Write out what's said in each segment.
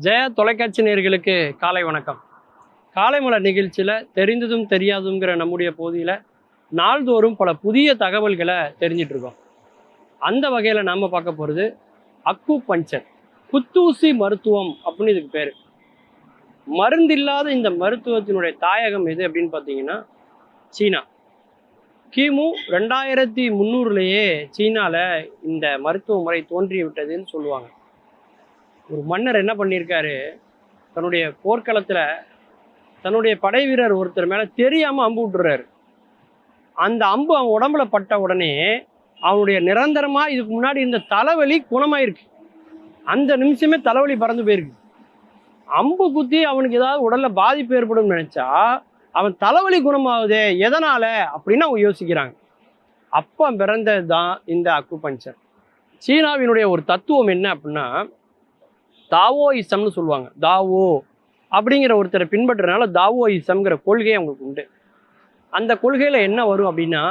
ஜெயா தொலைக்காட்சி நேர்களுக்கு காலை வணக்கம். காலை மலர் நிகழ்ச்சியில் தெரிந்ததும் தெரியாதுங்கிற நம்முடைய பகுதியில் நாள்தோறும் பல புதிய தகவல்களை தெரிஞ்சிட்ருக்கோம் அந்த வகையில் நாம் பார்க்க போகிறது அக்கு பஞ்சர் குத்தூசி மருத்துவம் அப்படின்னு இதுக்கு பேர். மருந்தில்லாத இந்த மருத்துவத்தினுடைய தாயகம் எது அப்படின்னு பார்த்தீங்கன்னா சீனா. கிமு ரெண்டாயிரத்தி முந்நூறுலேயே சீனாவில் இந்த மருத்துவ முறை தோன்றி விட்டதுன்னு சொல்லுவாங்க. ஒரு மன்னர் என்ன பண்ணியிருக்காரு தன்னுடைய போர்க்களத்தில் தன்னுடைய படை வீரர் ஒருத்தர் மேலே தெரியாமல் அம்பு விட்டுறாரு. அந்த அம்பு அவன் உடம்புல பட்ட உடனே அவனுடைய நிரந்தரமாக இதுக்கு முன்னாடி இந்த தலைவலி குணமாயிருக்கு. அந்த நிமிஷமே தலைவலி பறந்து போயிருக்கு. அம்பு குத்தி அவனுக்கு ஏதாவது உடலில் பாதிப்பு ஏற்படும் நினச்சா அவன் தலைவலி குணமாகுது எதனால் அப்படின்னு அவங்க யோசிக்கிறாங்க. அப்போ பிறந்தது தான் இந்த அக்குபஞ்சர் சீனாவினுடைய ஒரு தத்துவம் என்ன அப்படின்னா தாவோயிசம்னு சொல்லுவாங்க. தாவோ அப்படிங்கிற ஒருத்தரை பின்பற்றுறதுனால தாவோயிசம்ங்கிற கொள்கை அவங்களுக்கு உண்டு. அந்த கொள்கையில் என்ன வரும் அப்படின்னா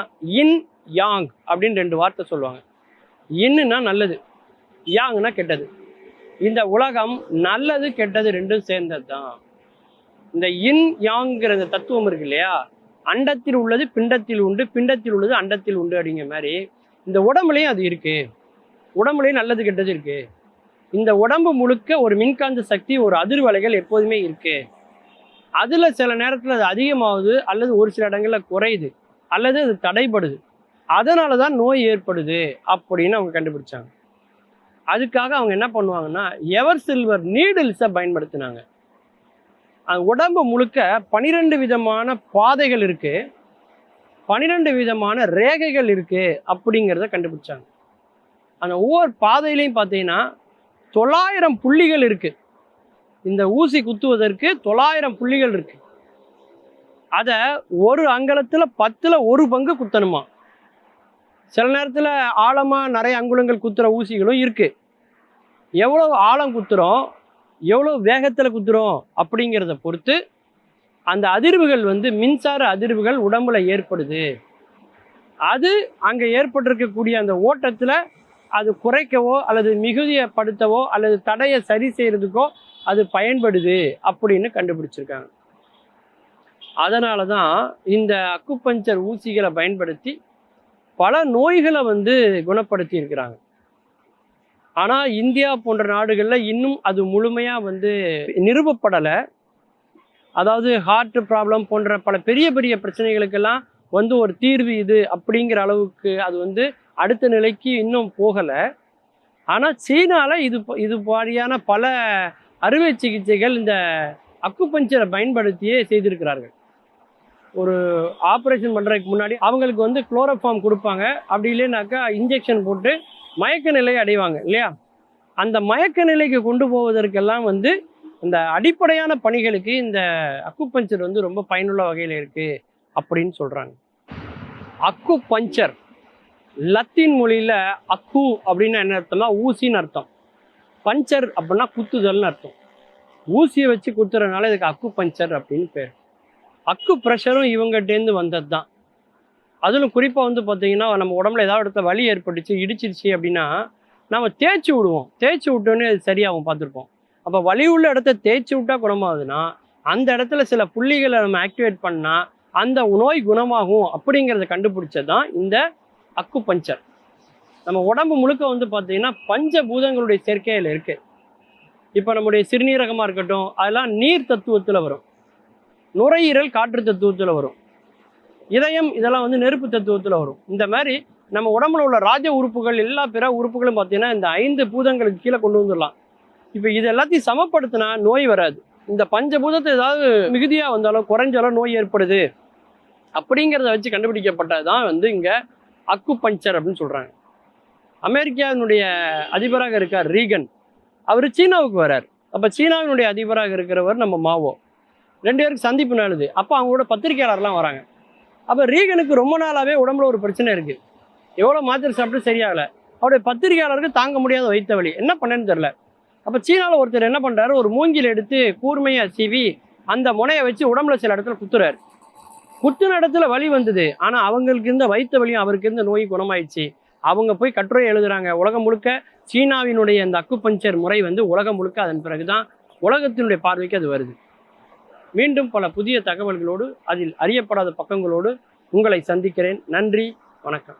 இன் யாங் அப்படின்னு ரெண்டு வார்த்தை சொல்லுவாங்க. இன்னுனா நல்லது யாங்னா கெட்டது. இந்த உலகம் நல்லது கெட்டது ரெண்டும் சேர்ந்தது தான் இந்த இன் யாங்கிற தத்துவம் இருக்கு இல்லையா? அண்டத்தில் உள்ளது பிண்டத்தில் உண்டு பிண்டத்தில் உள்ளது அண்டத்தில் உண்டு அப்படிங்கிற மாதிரி இந்த உடம்புலையும் அது இருக்கு. உடம்புலையும் நல்லது கெட்டது இருக்குது இந்த உடம்பு முழுக்க ஒரு மின்காந்த சக்தி ஒரு அதிர்வலைகள் எப்போதுமே இருக்கு. அதுல சில நேரத்தில் அது அதிகமாகுது அல்லது ஒரு சில இடங்களில் குறையுது அல்லது அது தடைபடுது. அதனால தான் நோய் ஏற்படுது அப்படின்னு அவங்க கண்டுபிடிச்சாங்க. அதுக்காக அவங்க என்ன பண்ணுவாங்கன்னா எவர் சில்வர் நீடில்ஸை பயன்படுத்தினாங்க. உடம்பு முழுக்க பனிரெண்டு விதமான பாதைகள் இருக்கு. பனிரெண்டு விதமான ரேகைகள் இருக்கு அப்படிங்கிறத கண்டுபிடிச்சாங்க. அந்த ஒவ்வொரு பாதையிலையும் பார்த்தீங்கன்னா தொள்ளாயிரம் புள்ளிகள் இருக்குது இந்த ஊசி குத்துவதற்கு தொள்ளாயிரம் புள்ளிகள் இருக்குது அதை ஒரு அங்கலத்தில் பத்தில் ஒரு பங்கு குத்தணுமா? சில நேரத்தில் ஆழமாக நிறைய அங்குலங்கள் குத்துற ஊசிகளும் இருக்குது எவ்வளோ ஆழம் குத்துறோம் எவ்வளோ வேகத்தில் குத்துறோம் அப்படிங்கிறத பொறுத்து அந்த அதிர்வுகள் வந்து மின்சார அதிர்வுகள் உடம்புல ஏற்படுது. அது அங்கே ஏற்பட்டிருக்கக்கூடிய அந்த ஓட்டத்தில் அது குறைக்கவோ அல்லது மிகுதியப்படுத்தவோ அல்லது தடையை சரி செய்யறதுக்கோ அது பயன்படுது அப்படின்னு கண்டுபிடிச்சிருக்காங்க. அதனால தான் இந்த அக்குப்பஞ்சர் ஊசிகளை பயன்படுத்தி பல நோய்களை வந்து குணப்படுத்தி இருக்கிறாங்க. ஆனால் இந்தியா போன்ற நாடுகளில் இன்னும் அது முழுமையாக வந்து நிறுவப்படலை அதாவது ஹார்ட் ப்ராப்ளம் போன்ற பல பெரிய பெரிய பிரச்சனைகளுக்கெல்லாம் வந்து ஒரு தீர்வு இது அப்படிங்கிற அளவுக்கு அது வந்து அடுத்த நிலைக்கு இன்னும் போகலை. ஆனால் சீனாவில் இது இது மாதிரியான பல அறுவை சிகிச்சைகள் இந்த அக்குபஞ்சரை பயன்படுத்தியே செய்திருக்கிறார்கள். ஒரு ஆப்ரேஷன் பண்ணுறதுக்கு முன்னாடி அவங்களுக்கு வந்து குளோரோஃபார்ம் கொடுப்பாங்க. அப்படி இல்லைனாக்கா இன்ஜெக்ஷன் போட்டு மயக்க நிலையை அடைவாங்க இல்லையா? அந்த மயக்க நிலைக்கு கொண்டு போவதற்கெல்லாம் வந்து இந்த அடிப்படையான பணிகளுக்கு இந்த அக்குபஞ்சர் வந்து ரொம்ப பயனுள்ள வகையில் இருக்குது அப்படின்னு சொல்கிறாங்க அக்கு பஞ்சர் லத்தீன் மொழியில் அக்கு அப்படின்னா என்ன அர்த்தம்னா ஊசின்னு அர்த்தம். பஞ்சர் அப்படின்னா குத்துதல்னு அர்த்தம். ஊசியை வச்சு குத்துறதுனால இதுக்கு அக்கு பஞ்சர் அப்படின்னு பேர். அக்கு ப்ரெஷரும் இவங்ககிட்டேருந்து வந்தது தான் அதிலும் குறிப்பாக வந்து பார்த்தீங்கன்னா நம்ம உடம்புல ஏதாவது இடத்துல வலி ஏற்பட்டுச்சு இடிச்சிருச்சு அப்படின்னா நம்ம தேய்ச்சி விடுவோம். தேய்ச்சி விட்டோன்னே அது சரியாகும் பார்த்துருப்போம் அப்போ வலி உள்ள இடத்த தேய்ச்சி விட்டா குணமாகுதுன்னா அந்த இடத்துல சில புள்ளிகளை நம்ம ஆக்டிவேட் பண்ணால் அந்த நோய் குணமாகும் அப்படிங்கிறத கண்டுபிடிச்சது தான் இந்த அக்கு பஞ்சர் நம்ம உடம்பு முழுக்க வந்து பார்த்தீங்கன்னா பஞ்சபூதங்களுடைய சேர்க்கையில் இருக்கு. இப்போ நம்முடைய சிறுநீரகமாக இருக்கட்டும் அதெல்லாம் நீர் தத்துவத்தில் வரும். நுரையீரல் காற்று தத்துவத்தில் வரும். இதயம் இதெல்லாம் வந்து நெருப்பு தத்துவத்தில் வரும். இந்த மாதிரி நம்ம உடம்புல உள்ள ராஜ உறுப்புகள் எல்லா பிற உறுப்புகளும் பார்த்தீங்கன்னா இந்த ஐந்து பூதங்களுக்கு கீழே கொண்டு வந்துடலாம். இப்போ இது எல்லாத்தையும் சமப்படுத்தினா நோய் வராது. இந்த பஞ்சபூதத்தை ஏதாவது மிகுதியாக வந்தாலும் குறைஞ்சாலும் நோய் ஏற்படுது. அப்படிங்கிறத வச்சு கண்டுபிடிக்கப்பட்டது தான் வந்து இங்கே அக்கு பஞ்சர் அப்படின்னு சொல்கிறாங்க அமெரிக்காவினுடைய அதிபராக இருக்கார் ரீகன். அவர் சீனாவுக்கு வரார் அப்போ சீனாவினுடைய அதிபராக இருக்கிறவர் நம்ம மாவோ. ரெண்டு பேருக்கு சந்திப்பு நாளுது அப்போ அவங்களோட பத்திரிகையாளர்லாம் வராங்க. அப்போ ரீகனுக்கு ரொம்ப நாளாகவே உடம்புல ஒரு பிரச்சனை இருக்குது எவ்வளோ மாத்திரை சாப்பிட்டு சரியாகலை. அவருடைய பத்திரிகையாளருக்கு தாங்க முடியாத வைத்த வழி என்ன பண்ணேன்னு தெரில அப்போ சீனாவில் ஒருத்தர் என்ன பண்ணுறாரு ஒரு மூங்கில் எடுத்து கூர்மையாக சீவி அந்த முனையை வச்சு உடம்புல சில இடத்துல குத்துறாரு. குத்துன இடத்துல வலி வந்தது. ஆனால் அவங்களுக்கு இருந்த வைத்த வலியும் அவருக்கு இருந்த நோய் குணமாயிடுச்சு. அவங்க போய் கட்டுரை எழுதுறாங்க. உலகம் முழுக்க சீனாவினுடைய அந்த அக்குபஞ்சர் முறை வந்து உலகம் முழுக்க அதன் பிறகுதான் உலகத்தினுடைய பார்வைக்கு அது வருது. மீண்டும் பல புதிய தகவல்களோடு அதில் அறியப்படாத பக்கங்களோடு உங்களை சந்திக்கிறேன். நன்றி வணக்கம்.